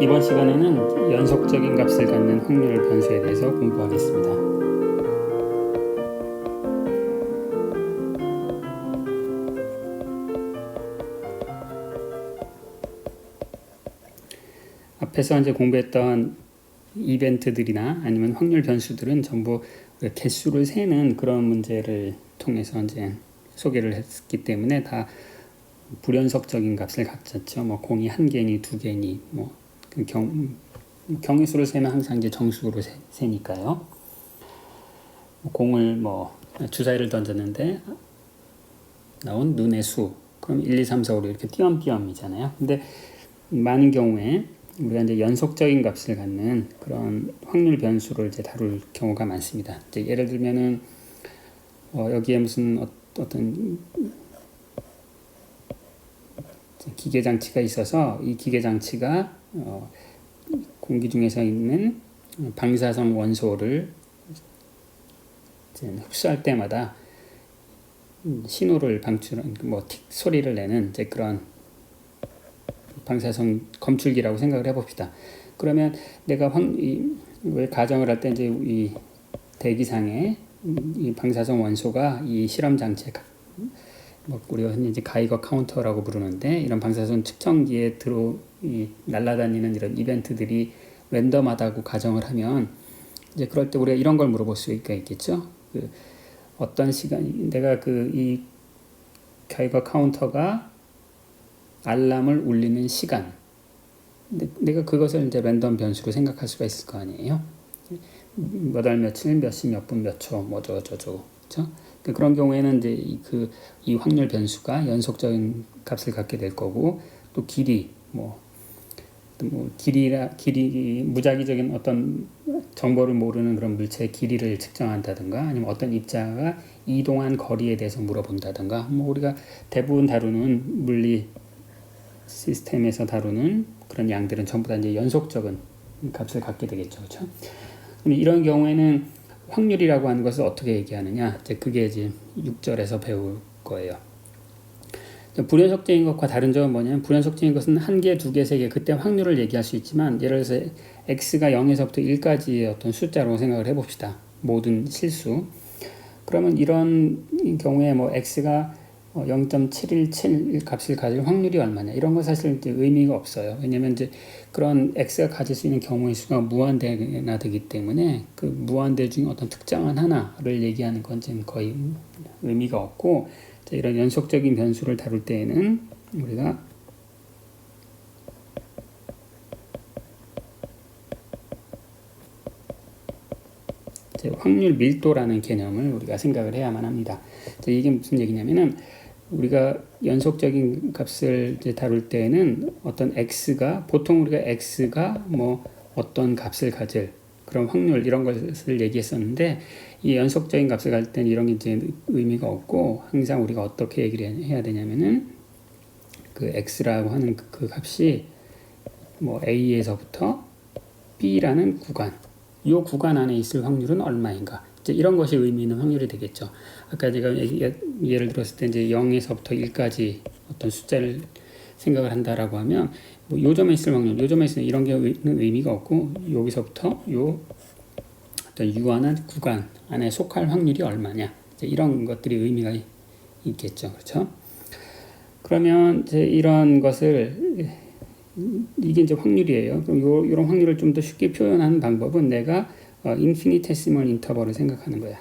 이번 시간에는 연속적인 값을 갖는 확률 변수에 대해서 공부하겠습니다. 앞에서 이제 공부했던 이벤트들이나 아니면 확률 변수들은 전부 개수를 세는 그런 문제를 통해서 이제 소개를 했기 때문에 다 불연속적인 값을 갖췄죠. 뭐 공이 한 개니 두 개니 뭐그 경, 경위수를 세면 항상 이제 정수로 세, 세니까요. 공을 뭐 주사위를 던졌는데 나온 눈의 수 그럼 1, 2, 3, 4, 5 이렇게 띄엄띄엄이잖아요. 근데 많은 경우에 우리가 이제 연속적인 값을 갖는 그런 확률 변수를 이제 다룰 경우가 많습니다. 이제 예를 들면은 어 여기에 무슨 어, 어떤 기계 장치가 있어서 이 기계 장치가 어 공기 중에서 있는 방사성 원소를 흡수할 때마다 신호를 방출한 뭐틱 소리를 내는 이제 그런 방사성 검출기라고 생각을 해봅시다. 그러면 내가 황, 이, 왜 가정을 할 때 이제 이 대기상에 이 방사성 원소가 이 실험 장치에 뭐 우리가 흔히 이제 가이거 카운터라고 부르는데 이런 방사선 측정기에 들어 이 날아다니는 이런 이벤트들이 랜덤하다고 가정을 하면 이제 그럴 때 우리가 이런 걸 물어볼 수가 있겠죠. 그 어떤 시간 내가 그이 가이거 카운터가 알람을 울리는 시간 내가 그것을 이제 랜덤 변수로 생각할 수가 있을 거 아니에요. 몇 월 며칠 몇 시 몇 분 몇 초 뭐 저 저저 그렇죠? 그런 경우에는 이제 그 이 확률 변수가 연속적인 값을 갖게 될 거고 또 길이 뭐, 뭐 길이라 길이 무작위적인 어떤 정보를 모르는 그런 물체의 길이를 측정한다든가 아니면 어떤 입자가 이동한 거리에 대해서 물어본다든가 뭐 우리가 대부분 다루는 물리 시스템에서 다루는 그런 양들은 전부 다 이제 연속적인 값을 갖게 되겠죠. 그렇죠? 이런 경우에는 확률이라고 하는 것을 어떻게 얘기하느냐? 이제 그게 이제 6절에서 배울 거예요. 불연속적인 것과 다른 점은 뭐냐면 불연속적인 것은 한 개, 두 개, 세 개, 그때 확률을 얘기할 수 있지만 예를 들어서 x가 0에서부터 1까지의 어떤 숫자로 생각을 해봅시다. 모든 실수. 그러면 이런 경우에 뭐 x가 0.717 값을 가질 확률이 얼마냐 이런 거 사실 의미가 없어요. 왜냐면 이제 그런 x가 가질 수 있는 경우의 수가 무한대나 되기 때문에 그 무한대 중에 어떤 특정한 하나를 얘기하는 건 지금 거의 의미가 없고 이런 연속적인 변수를 다룰 때에는 우리가 확률 밀도라는 개념을 우리가 생각을 해야만 합니다. 이게 무슨 얘기냐면은 우리가 연속적인 값을 다룰 때는 어떤 x가 보통 우리가 x가 뭐 어떤 값을 가질 그런 확률 이런 것을 얘기했었는데 이 연속적인 값을 갈 때는 이런 게 이제 의미가 없고 항상 우리가 어떻게 얘기를 해야 되냐면은 그 x라고 하는 그, 그 값이 뭐 a에서부터 b라는 구간 이 구간 안에 있을 확률은 얼마인가 이런 것이 의미 있는 확률이 되겠죠. 아까 제가 예를 들었을 때 이제 0에서부터 1까지 어떤 숫자를 생각을 한다라고 하면 뭐 요점에 있을 확률, 요점에 있을 이런 게 의미가 없고 여기서부터 요 유한한 구간 안에 속할 확률이 얼마냐 이런 것들이 의미가 있겠죠, 그렇죠? 그러면 이제 이런 것을 이게 이제 확률이에요. 그럼 요, 이런 확률을 좀 더 쉽게 표현하는 방법은 내가 어, 인피니테시멀 인터벌을 생각하는 거야.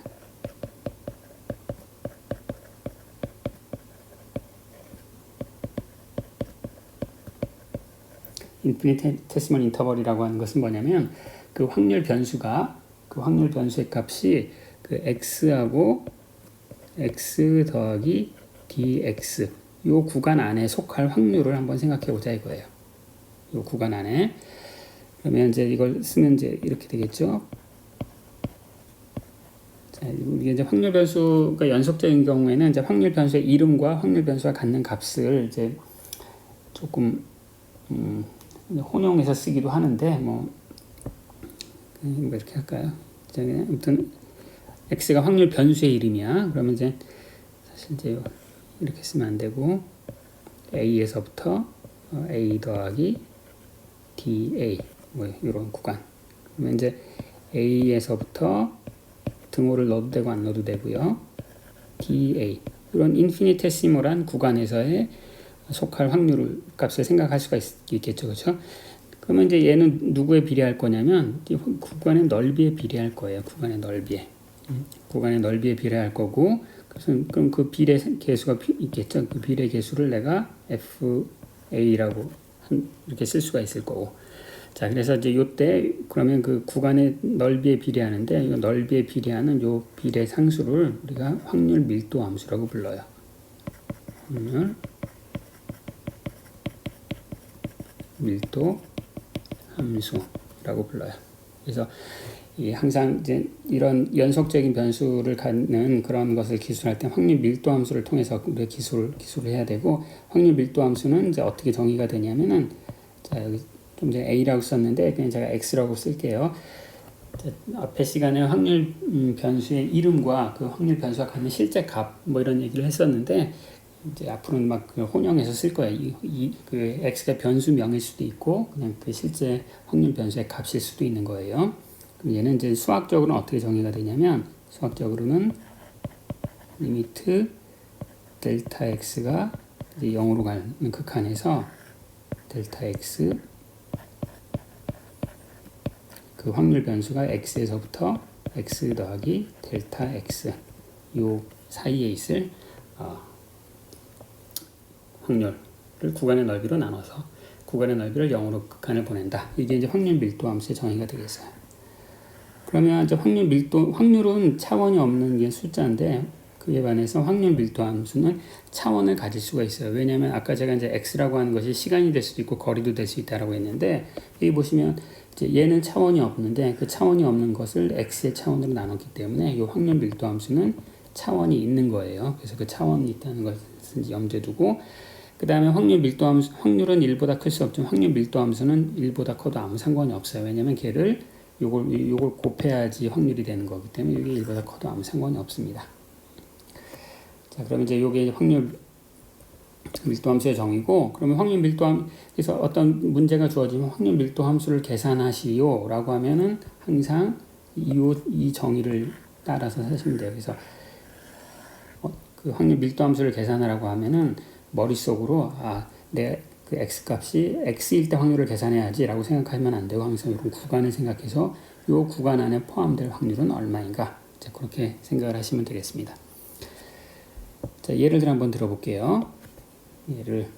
인피니테시멀 인터벌이라고 하는 것은 뭐냐면 그 확률 변수가 그 확률 변수의 값이 그 x하고 x 더하기 dx 요 구간 안에 속할 확률을 한번 생각해 보자 이거예요. 요 구간 안에 그러면 이제 이걸 쓰면 이제 이렇게 되겠죠. 이게 이제 확률 변수가 연속적인 경우에는 이제 확률 변수의 이름과 확률 변수가 갖는 값을 이제 조금 음, 혼용해서 쓰기도 하는데 뭐, 뭐 이렇게 할까요? 아무튼 x가 확률 변수의 이름이야. 그러면 이제 사실 이제 이렇게 쓰면 안 되고 a에서부터 a 더하기 DA 뭐 이런 구간. 그러면 이제 A에서부터 등호를 넣어도 되고 안 넣어도 되고요. DA 이런 인피니테시몰한 구간에서의 속할 확률 값을 생각할 수가 있, 겠죠 그렇죠? 그러면 이제 얘는 누구에 비례할 거냐면 이 구간의 넓이에 비례할 거예요. 구간의 넓이에. 음, 구간의 넓이에 비례할 거고 그래서 그럼 그 비례 계수가 비- 있겠죠. 그 비례 계수를 내가 FA라고 한, 이렇게 쓸 수가 있을 거고. 자, 그래서 이제 요때 그러면 그 구간의 넓이에 비례하는데 이 넓이에 비례하는 요 비례 상수를 우리가 확률 밀도 함수라고 불러요. 확률 밀도 함수라고 불러요. 그래서 이 항상 이제 이런 연속적인 변수를 갖는 그런 것을 기술할 때 확률 밀도 함수를 통해서 우리가 기술 기술을 해야 되고 확률 밀도 함수는 이제 어떻게 정의가 되냐면은 자 여기 좀 전에 a라고 썼는데 그냥 제가 x라고 쓸게요. 자, 앞에 시간에 확률 음, 변수의 이름과 그 확률 변수가 갖는 실제 값 뭐 이런 얘기를 했었는데 이제 앞으로는 막 그 혼용해서 쓸 거예요. 이, 이, 그 x가 변수명일 수도 있고 그냥 그 실제 확률 변수의 값일 수도 있는 거예요. 그럼 얘는 이제 수학적으로는 어떻게 정의가 되냐면 수학적으로는 리미트 델타 x가 이제 0으로 가는 극한에서 델타 x 그 확률 변수가 x에서부터 x 더하기 델타 x 요 사이에 있을 어, 확률을 구간의 넓이로 나눠서 구간의 넓이를 0으로 극한을 보낸다. 이게 이제 확률 밀도 함수의 정의가 되겠어요. 그러면 이제 확률 밀도 확률은 차원이 없는 게 숫자인데 그에 반해서 확률 밀도 함수는 차원을 가질 수가 있어요. 왜냐하면 아까 제가 이제 x라고 하는 것이 시간이 될 수도 있고 거리도 될 수 있다라고 했는데 여기 보시면 이제 얘는 차원이 없는데 그 차원이 없는 것을 x의 차원으로 나눴기 때문에 이 확률 밀도 함수는 차원이 있는 거예요. 그래서 그 차원이 있다는 것을 염두에 두고 그 다음에 확률 밀도 함수 확률은 1보다 클 수 없지만 확률 밀도 함수는 1보다 커도 아무 상관이 없어요. 왜냐하면 걔를 요걸 요걸 곱해야지 확률이 되는 거기 때문에 이게 1보다 커도 아무 상관이 없습니다. 자, 그러면 이제 요게 확률 밀도 함수의 정의고 그러면 확률 밀도 함 그래서 어떤 문제가 주어지면 확률 밀도 함수를 계산하시오 라고 하면은 항상 이, 이 정의를 따라서 하시면 돼요. 그래서 어, 그 확률 밀도 함수를 계산하라고 하면은 머릿속으로 아, 내 그 x 값이 x일 때 확률을 계산해야지라고 생각하면 안 되고 항상 이런 구간을 생각해서 이 구간 안에 포함될 확률은 얼마인가? 자, 그렇게 생각을 하시면 되겠습니다. 자, 예를 들어 한번 들어볼게요. 예를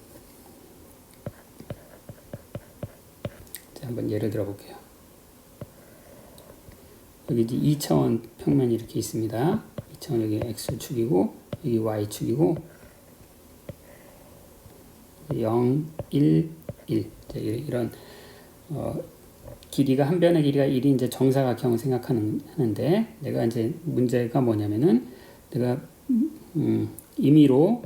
자, 한번 예를 들어 볼게요. 여기 이제 2차원 평면이 이렇게 있습니다. 2차원 여기 x축이고 여기 y축이고 0, 1, 1 자, 이- 이런 어, 길이가 한 변의 길이가 1이 이제 정사각형을 생각하는 하는데 내가 이제 문제가 뭐냐면은 내가 음, 임의로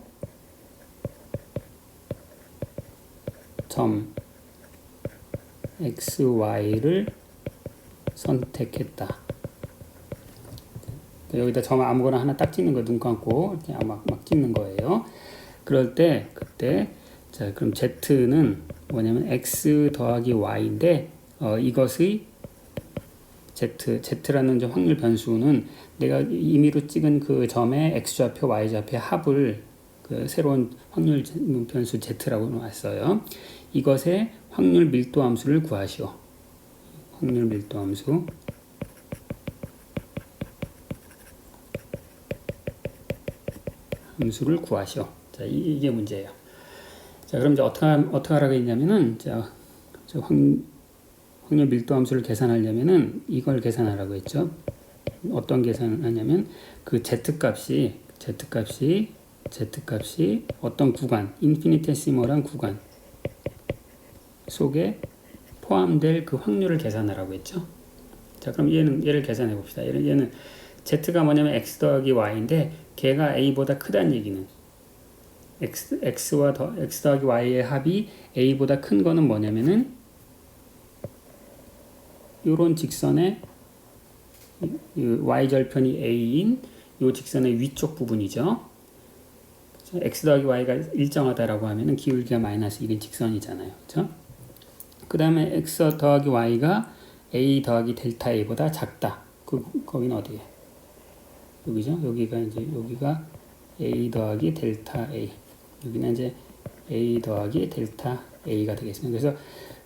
점 x, y를 선택했다. 여기다 점 아무거나 하나 딱 찍는 거 눈 감고 이렇게 막, 막 찍는 거예요. 그럴 때 그때 자 그럼 z는 뭐냐면 x 더하기 y인데 어, 이것의 z z라는 이제 확률 변수는 내가 임의로 찍은 그 점의 x 좌표 y 좌표의 합을 그 새로운 확률 변수 z라고 놨어요. 이것의 확률 밀도 함수를 구하시오. 확률 밀도 함수. 함수를 구하시오. 자, 이, 게 문제예요. 자, 그럼 이제 어떻게, 하- 어떻게 하라고 했냐면은, 자, 저 확, 확률 밀도 함수를 계산하려면은 이걸 계산하라고 했죠. 어떤 계산을 하냐면 그 z 값이 z 값이 z 값이 어떤 구간, 인피니테시멀한 구간 속에 포함될 그 확률을 계산하라고 했죠. 자, 그럼 얘는 얘를 계산해 봅시다. 얘는 얘는 z가 뭐냐면 x 더하기 y인데 걔가 a보다 크다는 얘기는 x x와 더 x 더하기 y의 합이 a보다 큰 거는 뭐냐면은 요런 직선의 y 절편이 a인 요 직선의 위쪽 부분이죠. x 더하기 y가 일정하다라고 하면은 기울기가 마이너스 1인 직선이잖아요. 그 다음에 x 더하기 y가 a 더하기 델타 a보다 작다. 그 거기는 어디에? 여기죠. 여기가 이제 여기가 a 더하기 델타 a. 여기는 이제 a 더하기 델타 a가 되겠습니다. 그래서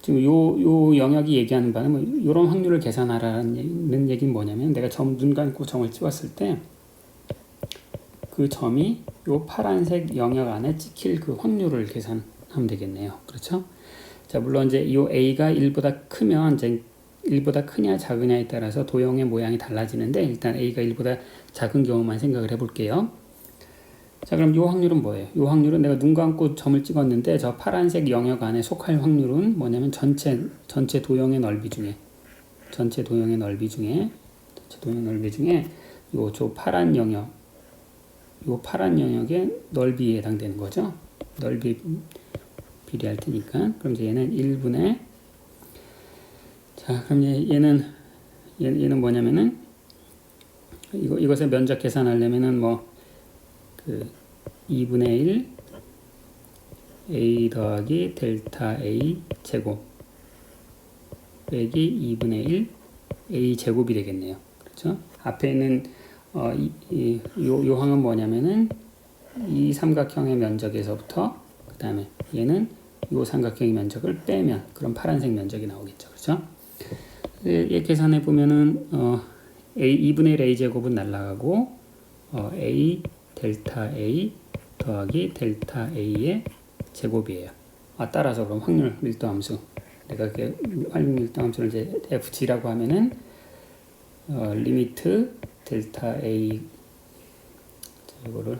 지금 요, 요 영역이 얘기하는 바는 뭐 이런 확률을 계산하라는 얘기는 뭐냐면 내가 점 눈 감고 점을 찍었을 때 그 점이 요 파란색 영역 안에 찍힐 그 확률을 계산하면 되겠네요. 그렇죠? 자, 물론 이제 이 a가 1보다 크면 이제 1보다 크냐 작으냐에 따라서 도형의 모양이 달라지는데 일단 a가 1보다 작은 경우만 생각을 해 볼게요. 자, 그럼 이 확률은 뭐예요? 이 확률은 내가 눈 감고 점을 찍었는데 저 파란색 영역 안에 속할 확률은 뭐냐면 전체 전체 도형의 넓이 중에 전체 도형의 넓이 중에 전체 도형 넓이 중에 요 저 파란 영역 요 파란 영역의 넓이에 해당되는 거죠. 넓이 비례할 테니까 그럼 이제 얘는 1분의 자 그럼 얘, 얘는 얘, 얘는 뭐냐면은 이거 이것의 면적 계산하려면은 뭐 그 2분의 1 a 더하기 델타 a 제곱 빼기 2분의 1 a 제곱이 되겠네요. 그렇죠? 앞에 있는 어, 이, 이, 요, 요 항은 뭐냐면은 이 삼각형의 면적에서부터 그 다음에 얘는 요 삼각형의 면적을 빼면 그런 파란색 면적이 나오겠죠. 그렇죠? 얘 계산해 보면은 어, a 2분의 1 a 제곱은 날라가고 어, a 델타 a 더하기 델타 a의 제곱이에요. 아, 따라서 그럼 확률 밀도 함수 내가 확률 밀도 함수를 이제 fg라고 하면은 어, 리미트 델타 a 자, 이거를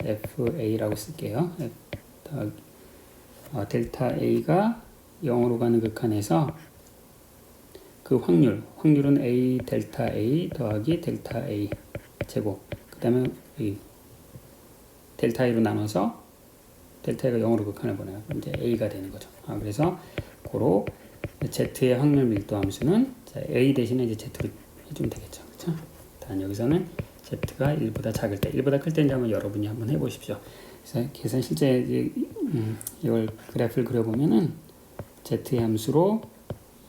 fa라고 쓸게요. 어, 델타 a가 0으로 가는 극한에서 그 확률, 확률은 a 델타 a 더하기 델타 a 제곱. 그 다음에 이 델타 a로 나눠서 델타 a가 0으로 극한을 보내요. 이제 a가 되는 거죠. 아, 그래서 고로 z의 확률 밀도 함수는 자, a 대신에 이제 z로 해주면 되겠죠. 그렇죠? 단 여기서는 z가 1보다 작을 때, 1보다 클 때인지 한번 여러분이 한번 해보십시오. 그래서 계산 실제 음, 이걸 그래프를 그려보면은 z의 함수로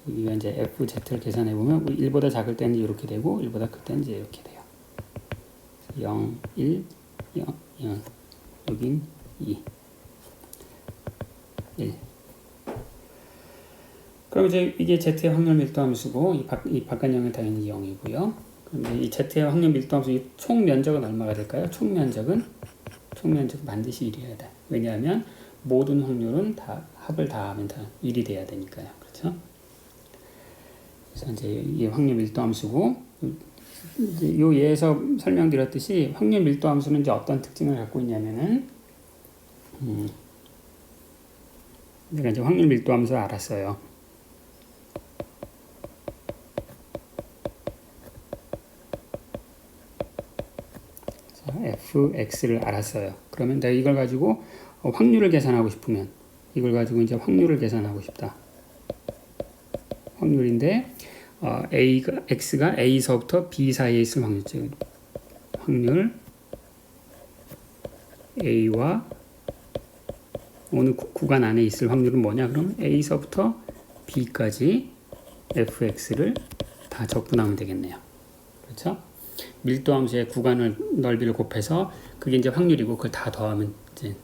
여기가 이제 FZ를 계산해 보면 1보다 작을 때는 이렇게 되고 1보다 클 때는 이제 이렇게 돼요. 0, 1, 0, 0. 여긴 2, 1. 그럼 이제 이게 Z의 확률 밀도 함수고 이, 바, 이 바깥형은 당연히 0이고요. 그럼 이 Z의 확률 밀도 함수 총 면적은 얼마가 될까요? 총 면적은 총 면적은 반드시 1이어야 돼. 왜냐하면 모든 확률은 다 합을 다 하면 다 1이 돼야 되니까요. 그렇죠? 그래서 이제 이 확률 밀도 함수고 이제 요 예에서 설명드렸듯이 확률 밀도 함수는 이제 어떤 특징을 갖고 있냐면은 음, 내가 이제 확률 밀도 함수 알았어요. 자, fx를 알았어요. 그러면 내가 이걸 가지고 어, 확률을 계산하고 싶으면 이걸 가지고 이제 확률을 계산하고 싶다. 확률인데 어, a가 x가 a서부터 b 사이에 있을 확률이죠. 확률 a와 어느 구, 간 안에 있을 확률은 뭐냐? 그럼 a서부터 b까지 fx를 다 적분하면 되겠네요. 그렇죠? 밀도 함수의 구간을 넓이를 곱해서 그게 이제 확률이고 그걸 다 더하면 이제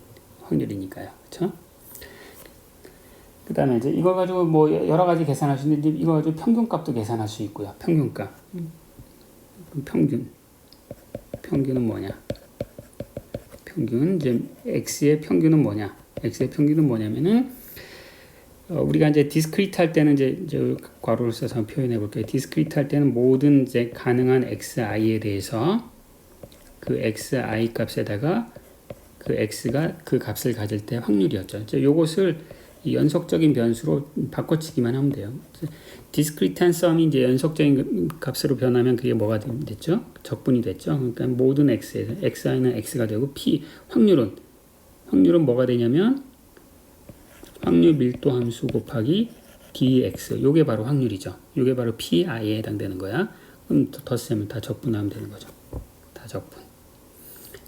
확률이니까요. 그렇죠? 그 다음에 이제 이걸 가지고 뭐 여러 가지 계산할 수 있는데 이거 가지고 평균값도 계산할 수 있고요. 평균값. 평균. 평균은 뭐냐? 평균 이제 x의 평균은 뭐냐? x의 평균은 뭐냐면은 어, 우리가 이제 디스크리트 할 때는 이제, 이제 괄호를 써서 표현해 볼게요. 디스크리트 할 때는 모든 이제 가능한 xi에 대해서 그 xi 값에다가 그 x가 그 값을 가질 때 확률이었죠. 이제 요것을 연속적인 변수로 바꿔치기만 하면 돼요. 디스크리트한 썸이 이제 연속적인 값으로 변하면 그게 뭐가 됐죠? 적분이 됐죠. 그러니까 모든 x에서 xi는 x가 되고 p 확률은 확률은 뭐가 되냐면 확률 밀도 함수 곱하기 dx 요게 바로 확률이죠. 요게 바로 pi에 해당되는 거야. 그럼 덧셈을 다 적분하면 되는 거죠. 다 적분.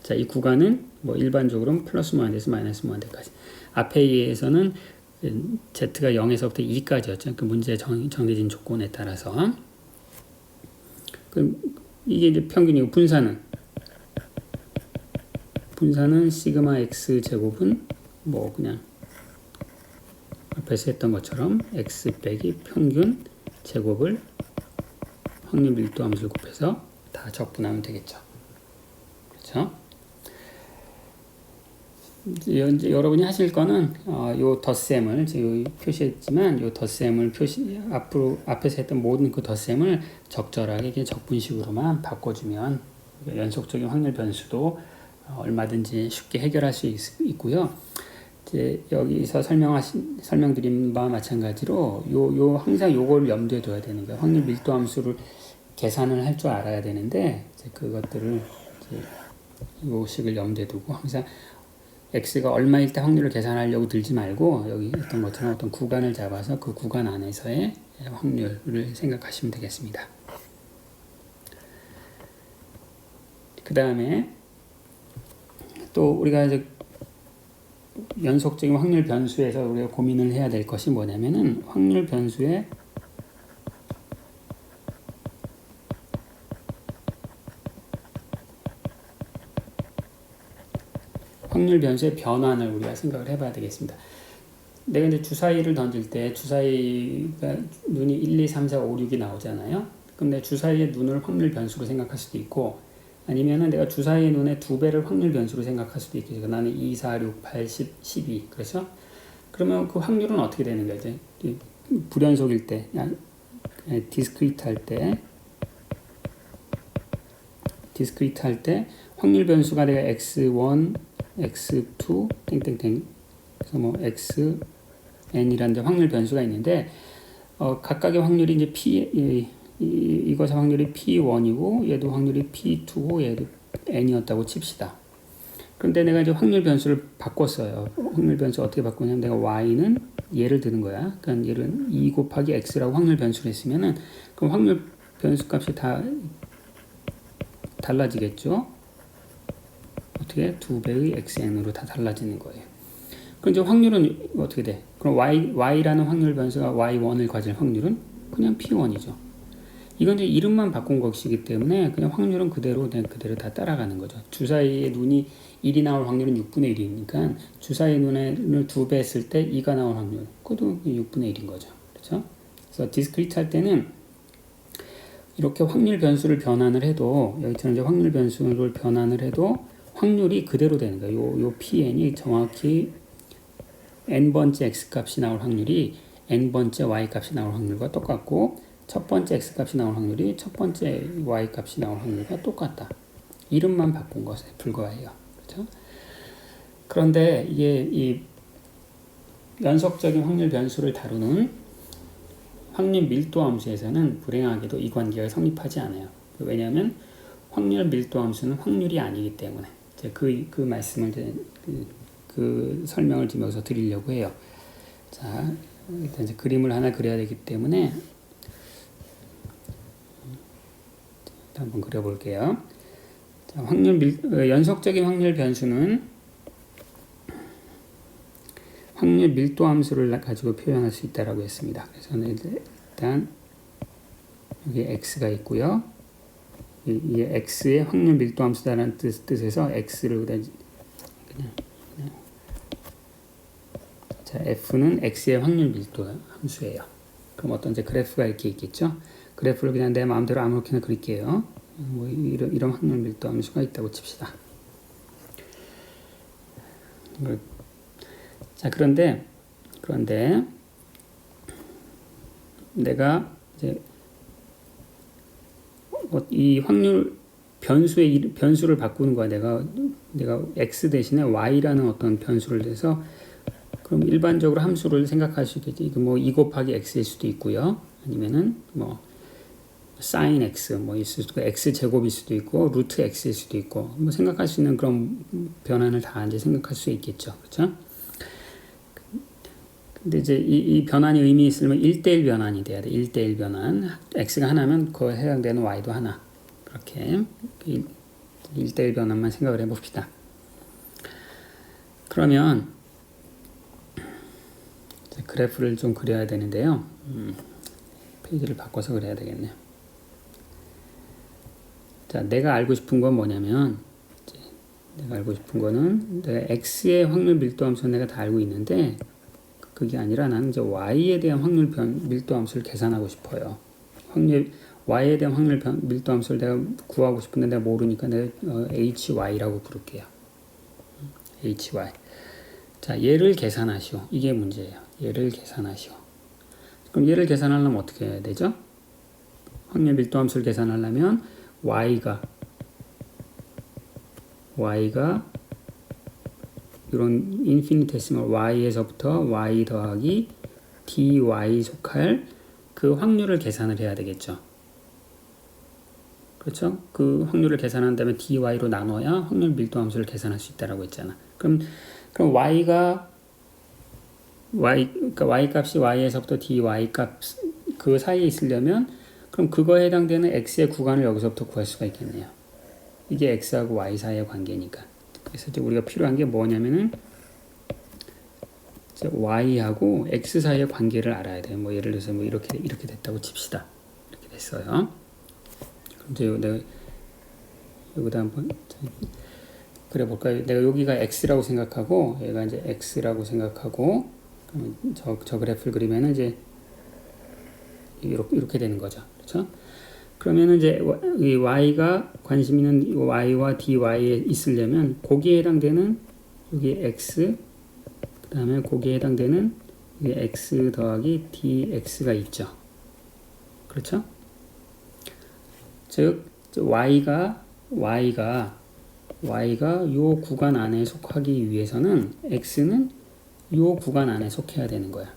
자, 이 구간은 뭐 일반적으로는 플러스 무한대에서 마이너스 무한대까지. 앞에 에서는 z가 0에서부터 2까지였죠. 그 문제에 정, 정해진 조건에 따라서. 그럼 이게 이제 평균이고 분산은 분산은 시그마 x 제곱은 뭐 그냥 앞에서 했던 것처럼 x 빼기 평균 제곱을 확률 밀도 함수를 곱해서 다 적분하면 되겠죠. 그렇죠? 여러분이 하실 거는 어, 요 덧셈을 지금 표시했지만 요 덧셈을 표시 앞으로 앞에서 했던 모든 그 덧셈을 적절하게 이렇게 적분식으로만 바꿔주면 연속적인 확률 변수도 어, 얼마든지 쉽게 해결할 수 있, 있고요. 이제 여기서 설명하신 설명드린 바와 마찬가지로 요 요 항상 요걸 염두에 둬야 되는 거예요. 확률 밀도 함수를 계산을 할 줄 알아야 되는데 그것들을 이제 요 식을 염두에 두고 항상 x가 얼마일 때 확률을 계산하려고 들지 말고 여기 있던 것처럼 어떤 구간을 잡아서 그 구간 안에서의 확률을 생각하시면 되겠습니다. 그 다음에 또 우리가 이제 연속적인 확률 변수에서 우리가 고민을 해야 될 것이 뭐냐면은 확률 변수의 확률 변수의 변환을 우리가 생각을 해봐야 되겠습니다. 내가 이제 주사위를 던질 때 주사위가 눈이 1, 2, 3, 4, 5, 6이 나오잖아요. 그럼 내 주사위의 눈을 확률 변수로 생각할 수도 있고 아니면은 내가 주사위의 눈의 두 배를 확률 변수로 생각할 수도 있겠죠. 나는 2, 4, 6, 8, 10, 12. 그렇죠? 그러면 그 확률은 어떻게 되는 거죠? 불연속일 때, 디스크리트 할 때, 디스크리트 할 때 확률 변수가 내가 x1, x2 땡땡땡 그래서 뭐 x n이라는 확률 변수가 있는데 어, 각각의 확률이 이제 p 이, 이, 이 것의 확률이 p1이고 얘도 확률이 p2고 얘도 n이었다고 칩시다. 그런데 내가 이제 확률 변수를 바꿨어요. 확률 변수 어떻게 바꾸냐면 내가 y는 예를 드는 거야. 그러니까 얘는 2 곱하기 x라고 확률 변수를 했으면은 그럼 확률 변수 값이 다 달라지겠죠. 어떻게 두 배의 xn으로 다 달라지는 거예요. 그럼 이제 확률은 어떻게 돼? 그럼 y y라는 확률 변수가 y1을 가질 확률은 그냥 p1이죠. 이건 이제 이름만 바꾼 것이기 때문에 그냥 확률은 그대로 그냥 그대로 다 따라가는 거죠. 주사위의 눈이 1이 나올 확률은 6분의 1이니까 주사위 눈을 두 배 했을 때 2가 나올 확률 그것도 6분의 1인 거죠. 그렇죠? 그래서 디스크리트 할 때는 이렇게 확률 변수를 변환을 해도 여기처럼 이제 확률 변수를 변환을 해도 확률이 그대로 되는 거예요. 요, 요 pn이 정확히 n번째 x 값이 나올 확률이 n번째 y 값이 나올 확률과 똑같고 첫 번째 x 값이 나올 확률이 첫 번째 y 값이 나올 확률과 똑같다. 이름만 바꾼 것에 불과해요. 그렇죠? 그런데 이게 이 연속적인 확률 변수를 다루는 확률 밀도 함수에서는 불행하게도 이 관계가 성립하지 않아요. 왜냐하면 확률 밀도 함수는 확률이 아니기 때문에 이제 그, 그 말씀을 그, 그 설명을 지금 여기서 드리려고 해요. 자, 일단 이제 그림을 하나 그려야 되기 때문에 한번 그려볼게요. 자, 확률 밀, 어, 연속적인 확률 변수는 확률 밀도 함수를 가지고 표현할 수 있다라고 했습니다. 그래서 일단 여기 x가 있고요. 이 x의 확률 밀도 함수다라는 뜻, 뜻에서 x를 그냥, 그냥, 그냥 자 f는 x의 확률 밀도 함수예요. 그럼 어떤 이제 그래프가 이렇게 있겠죠? 그래프를 그냥 내 마음대로 아무렇게나 그릴게요. 뭐 이런, 이런 확률 밀도 함수가 있다고 칩시다. 자 그런데 그런데 내가 이제 어, 이 확률 변수의 변수를 바꾸는 거야. 내가 내가 x 대신에 y라는 어떤 변수를 내서 그럼 일반적으로 함수를 생각할 수 있겠지. 이거 뭐 2 곱하기 x일 수도 있고요. 아니면은 뭐 sin x 뭐 있을 수도 x 제곱일 수도 있고 루트 x일 수도 있고 뭐 생각할 수 있는 그런 변환을 다 이제 생각할 수 있겠죠. 그렇죠? 근데 이제 이, 이 변환이 의미 있으면 1대1 변환이 돼야 돼. 1대1 변환. x가 하나면 그에 해당되는 y도 하나. 그렇게 1대1 변환만 생각을 해 봅시다. 그러면 그래프를 좀 그려야 되는데요. 음, 페이지를 바꿔서 그려야 되겠네요. 자, 내가 알고 싶은 건 뭐냐면 내가 알고 싶은 거는 x의 확률 밀도 함수 내가 다 알고 있는데 그게 아니라 나는 이제 y에 대한 확률 변, 밀도 함수를 계산하고 싶어요. 확률 y에 대한 확률 변, 밀도 함수를 내가 구하고 싶은데 내가 모르니까 내가 어, hy라고 부를게요. hy. 자, 얘를 계산하시오. 이게 문제예요. 얘를 계산하시오. 그럼 얘를 계산하려면 어떻게 해야 되죠? 확률 밀도 함수를 계산하려면 y가 y가 이런 인피니테시멀 y에서부터 y 더하기 dy 속할 그 확률을 계산을 해야 되겠죠. 그렇죠? 그 확률을 계산한 다음에 dy로 나눠야 확률 밀도 함수를 계산할 수 있다라고 했잖아. 그럼 그럼 y가 y 그러니까 y 값이 y에서부터 dy 값 그 사이에 있으려면 그럼 그거에 해당되는 x의 구간을 여기서부터 구할 수가 있겠네요. 이게 x하고 y 사이의 관계니까. 그래서 이제 우리가 필요한 게 뭐냐면은 y하고 x 사이의 관계를 알아야 돼요. 뭐 예를 들어서 뭐 이렇게 이렇게 됐다고 칩시다. 이렇게 됐어요. 그럼 이제 내가 여기다 한번 그래 볼까요? 내가 여기가 x라고 생각하고 얘가 이제 x라고 생각하고 그러면 저, 저 그래프를 그리면은 이제 이렇게, 이렇게 되는 거죠. 그렇죠? 그러면은 이제 이 y가 관심 있는 y와 dy에 있으려면 거기에 해당되는 여기 x 그 다음에 거기에 해당되는 이 x 더하기 dx가 있죠. 그렇죠? 즉 y가 y가 y가 요 구간 안에 속하기 위해서는 x는 요 구간 안에 속해야 되는 거야.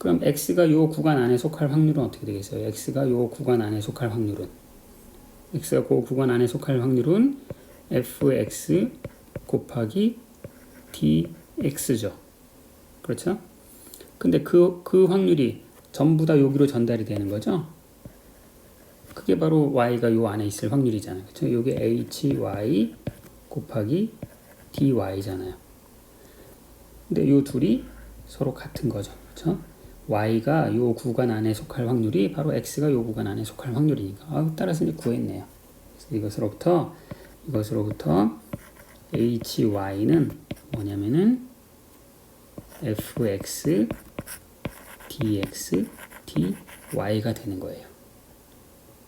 그럼 x가 요 구간 안에 속할 확률은 어떻게 되겠어요? x가 요 구간 안에 속할 확률은 x가 그 구간 안에 속할 확률은 fx 곱하기 dx죠. 그렇죠? 근데 그, 그 확률이 전부 다 여기로 전달이 되는 거죠? 그게 바로 y가 요 안에 있을 확률이잖아요. 그렇죠? 요게 hy 곱하기 dy잖아요. 근데 요 둘이 서로 같은 거죠. 그렇죠? Y가 요 구간 안에 속할 확률이 바로 x가 요 구간 안에 속할 확률이니까 아, 따라서 이제 구했네요. 이것으로부터 이것으로부터 hy는 뭐냐면은 fx dx dy가 되는 거예요.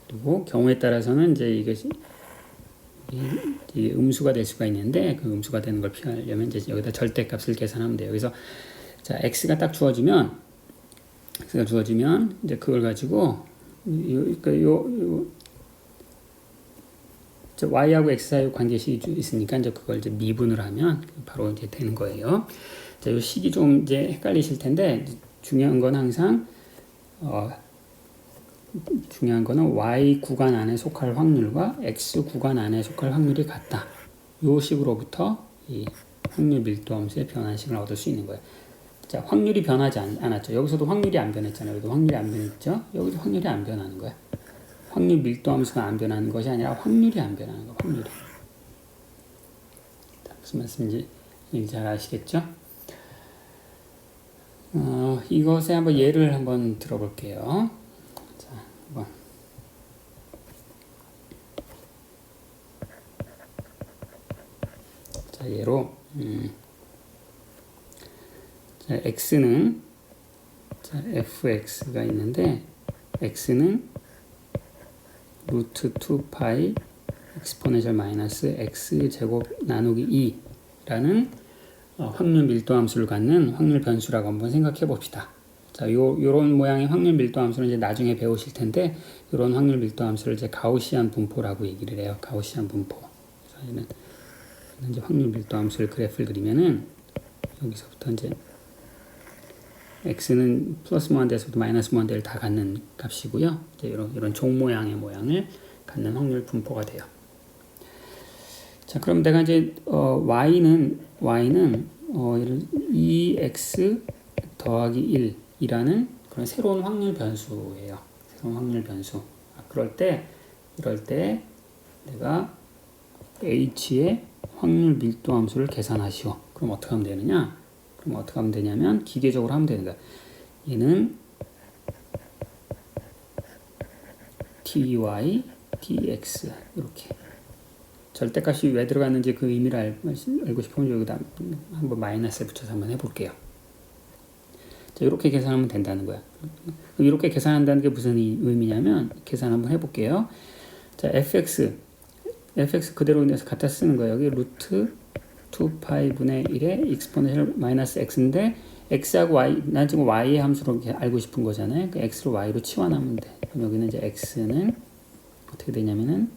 그리고 경우에 따라서는 이제 이것이 이 음수가 될 수가 있는데 그 음수가 되는 걸 피하려면 이제 여기다 절대값을 계산하면 돼요. 그래서 자 x가 딱 주어지면 x가 주어지면 이제 그걸 가지고 요, 그러니까 요, 요 y하고 x 사이 관계식이 있으니까 이제 그걸 이제 미분을 하면 바로 이제 되는 거예요. 자, 요 식이 좀 이제 헷갈리실 텐데 중요한 건 항상 어, 중요한 거는 y 구간 안에 속할 확률과 x 구간 안에 속할 확률이 같다. 요 식으로부터 이 확률 밀도 함수의 변환식을 얻을 수 있는 거예요. 자, 확률이 변하지 않, 않았죠. 여기서도 확률이 안 변했잖아요. 여기도 확률이 안 변했죠. 여기도 확률이 안 변하는 거야. 확률 밀도 함수가 안 변하는 것이 아니라 확률이 안 변하는 거. 확률이. 자, 무슨 말씀인지 잘 아시겠죠? 어, 이것에 한번 예를 한번 들어볼게요. 자, 한번. 자, 예로, 음, 자, x는 자, fx가 있는데 x는 루트 2파이 엑스포네셜 마이너스 x 제곱 나누기 2라는 어, 확률 밀도 함수를 갖는 확률 변수라고 한번 생각해 봅시다. 자, 요, 요런 모양의 확률 밀도 함수는 이제 나중에 배우실 텐데, 요런 확률 밀도 함수를 이제 가우시안 분포라고 얘기를 해요. 가우시안 분포. 그래서 이제 확률 밀도 함수를 그래프를 그리면은, 여기서부터 이제 x는 플러스 무한대에서부터 마이너스 무한대를 다 갖는 값이고요. 이런, 이런 종 모양의 모양을 갖는 확률 분포가 돼요. 자, 그럼 내가 이제 어, y는 y는 어, 2x 더하기 1이라는 그런 새로운 확률 변수예요. 새로운 확률 변수. 아, 그럴 때 이럴 때 내가 h의 확률 밀도 함수를 계산하시오. 그럼 어떻게 하면 되느냐? 그럼 어떻게 하면 되냐면 기계적으로 하면 거야. 얘는 ty, dx 이렇게 절대값이 왜 들어갔는지 그 의미를 알, 알고 싶으면 여기다 한번 마이너스에 붙여서 한번 해볼게요. 자, 이렇게 계산하면 된다는 거야. 이렇게 계산한다는 게 무슨 이- 의미냐면 계산 한번 해볼게요. 자, fx fx 그대로 내서 갖다 쓰는 거예요. 여기 루트 2파이 분의 1의 익스포네셜 마이너스 x인데 x하고 y 난 지금 y의 함수로 알고 싶은 거잖아요. 그 x로 y로 치환하면 돼. 그럼 여기는 이제 x는 어떻게 되냐면은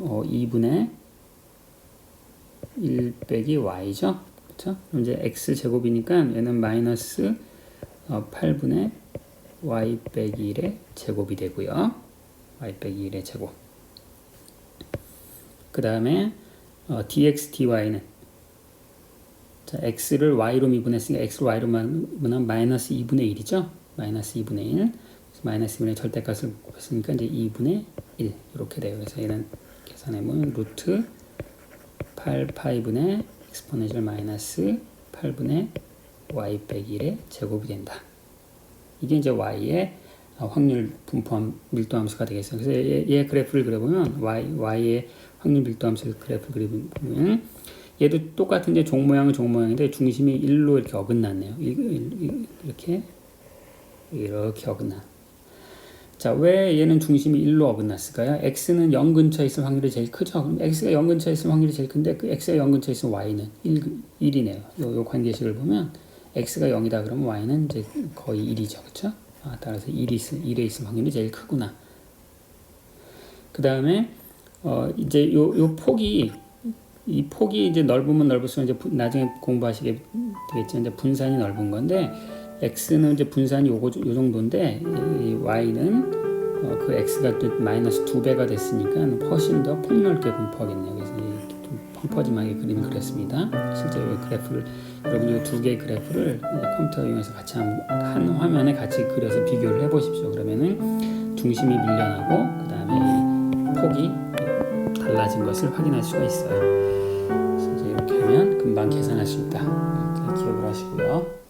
어 2분의 1 빼기 y죠. 그렇죠? 그럼 이제 x 제곱이니까 얘는 마이너스 어 8분의 y 빼기 1의 제곱이 되고요. y 빼기 1의 제곱. 그 다음에 어, dx dy는 자 x를 y로 미분했으니까 x를 y로 미분하면 마이너스 2분의 1이죠. 마이너스 2분의 1. 그래서 마이너스 2분의 절대값을 곱했으니까 이제 2분의 1 이렇게 돼요. 그래서 얘는 계산해보면 루트 8파이분의 익스포네셜 마이너스 8분의 y 빼기 1의 제곱이 된다. 이게 이제 y의 어, 확률 분포함 밀도 함수가 되겠어요. 그래서 얘, 얘 그래프를 그려보면 y y의 확률 밀도 함수 그래프 그려보면 얘도 똑같은 이제 종 모양은 종 모양인데 중심이 1로 이렇게 어긋났네요. 이렇게 이렇게 어긋나. 자, 왜 얘는 중심이 1로 어긋났을까요? x는 0 근처에 있을 확률이 제일 크죠. 그럼 x가 0 근처에 있을 확률이 제일 큰데 그 x가 0 근처에 있으면 y는 1, 1이네요. 요, 요 관계식을 보면 x가 0이다 그러면 y는 이제 거의 1이죠. 그렇죠? 아, 따라서 1이 있을, 1에 있을 확률이 제일 크구나. 그 다음에 어, 이제 요, 요 폭이 이 폭이 이제 넓으면 넓을수록 이제 분- 나중에 공부하시게 되겠죠. 이제 분산이 넓은 건데 x는 이제 분산이 요거 요 정도인데 이 y는 어, 그 x가 또 마이너스 두 배가 됐으니까 훨씬 더 폭넓게 분포하겠네요. 그래서 이좀 펑퍼짐하게 그림을 그렸습니다. 실제 이 그래프를 여러분 이두 개의 그래프를 컴퓨터 이용해서 같이 한, 한 화면에 같이 그려서 비교를 해보십시오. 그러면은 중심이 밀려나고 그 다음에 이 폭이 달라진 것을 확인할 수가 있어요. 이렇게 하면 금방 계산할 수 있다. 잘 기억을 하시고요.